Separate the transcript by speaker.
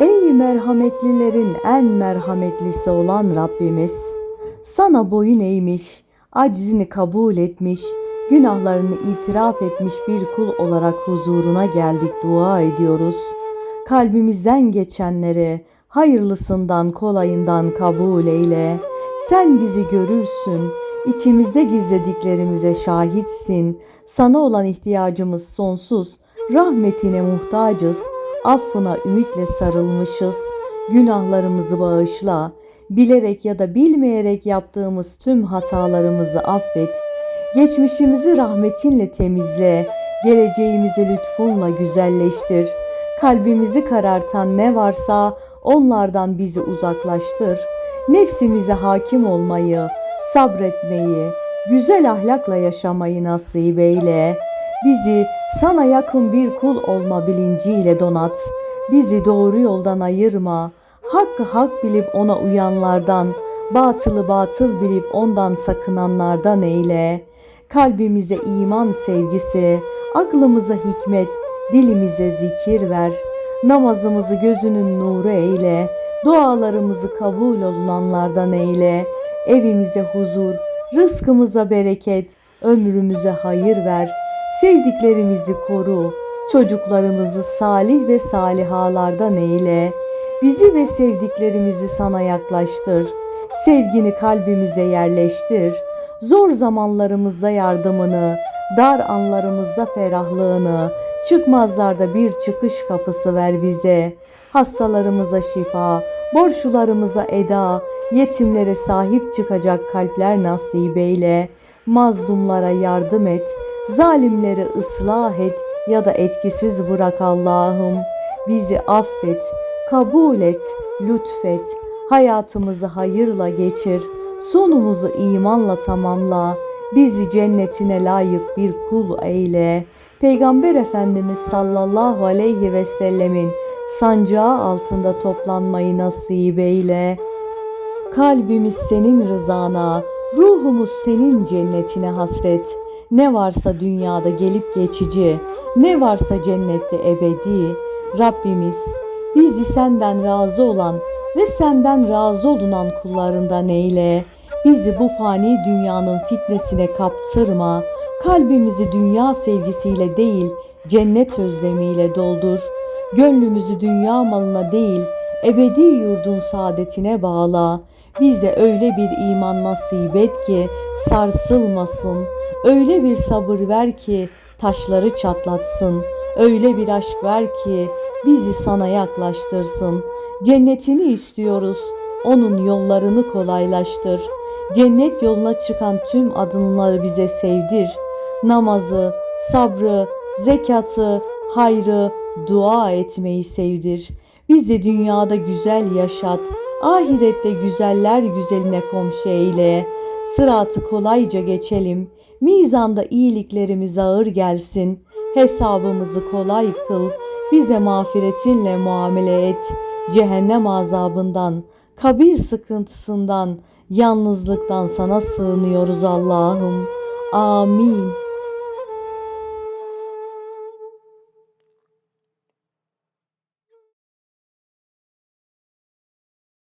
Speaker 1: Ey merhametlilerin en merhametlisi olan Rabbimiz, sana boyun eğmiş, aczini kabul etmiş, günahlarını itiraf etmiş bir kul olarak huzuruna geldik dua ediyoruz. Kalbimizden geçenleri hayırlısından kolayından kabul eyle. Sen bizi görürsün, içimizde gizlediklerimize şahitsin. Sana olan ihtiyacımız sonsuz, rahmetine muhtacız, affına ümitle sarılmışız. Günahlarımızı bağışla, bilerek ya da bilmeyerek yaptığımız tüm hatalarımızı affet. Geçmişimizi rahmetinle temizle, geleceğimizi lütfunla güzelleştir. Kalbimizi karartan ne varsa onlardan bizi uzaklaştır. Nefsimize hakim olmayı, sabretmeyi, güzel ahlakla yaşamayı nasip eyle. Bizi sana yakın bir kul olma bilinciyle donat. Bizi doğru yoldan ayırma. Hakkı hak bilip ona uyanlardan, batılı batıl bilip ondan sakınanlardan eyle. Kalbimize iman sevgisi, aklımıza hikmet, dilimize zikir ver. Namazımızı gözünün nuru eyle. Dualarımızı kabul olunanlardan eyle. Evimize huzur, rızkımıza bereket, ömrümüze hayır ver. Sevdiklerimizi koru. Çocuklarımızı salih ve salihalardan eyle. Bizi ve sevdiklerimizi sana yaklaştır. Sevgini kalbimize yerleştir. Zor zamanlarımızda yardımını, dar anlarımızda ferahlığını, çıkmazlarda bir çıkış kapısı ver bize. Hastalarımıza şifa, borçlularımıza eda, yetimlere sahip çıkacak kalpler nasip eyle. Mazlumlara yardım et, zalimleri ıslah et ya da etkisiz bırak Allah'ım. Bizi affet, kabul et, lütfet. Hayatımızı hayırla geçir. Sonumuzu imanla tamamla. Bizi cennetine layık bir kul eyle. Peygamber Efendimiz sallallahu aleyhi ve sellemin sancağı altında toplanmayı nasip eyle. Kalbimiz senin rızana, ruhumuz senin cennetine hasret. Ne varsa dünyada gelip geçici, ne varsa cennette ebedi. Rabbimiz bizi senden razı olan ve senden razı olunan kullarından eyle. Bizi bu fani dünyanın fitnesine kaptırma. Kalbimizi dünya sevgisiyle değil, cennet özlemiyle doldur. Gönlümüzü dünya malına değil, ebedi yurdun saadetine bağla. Bize öyle bir iman nasip et ki sarsılmasın. Öyle bir sabır ver ki taşları çatlatsın. Öyle bir aşk ver ki bizi sana yaklaştırsın. Cennetini istiyoruz. Onun yollarını kolaylaştır. Cennet yoluna çıkan tüm adımları bize sevdir. Namazı, sabrı, zekatı, hayrı, dua etmeyi sevdir. Bizi dünyada güzel yaşat, ahirette güzeller güzeline komşu eyle. Sıratı kolayca geçelim, mizanda iyiliklerimiz ağır gelsin. Hesabımızı kolay kıl, bize mağfiretinle muamele et. Cehennem azabından, kabir sıkıntısından, yalnızlıktan sana sığınıyoruz Allah'ım. Amin.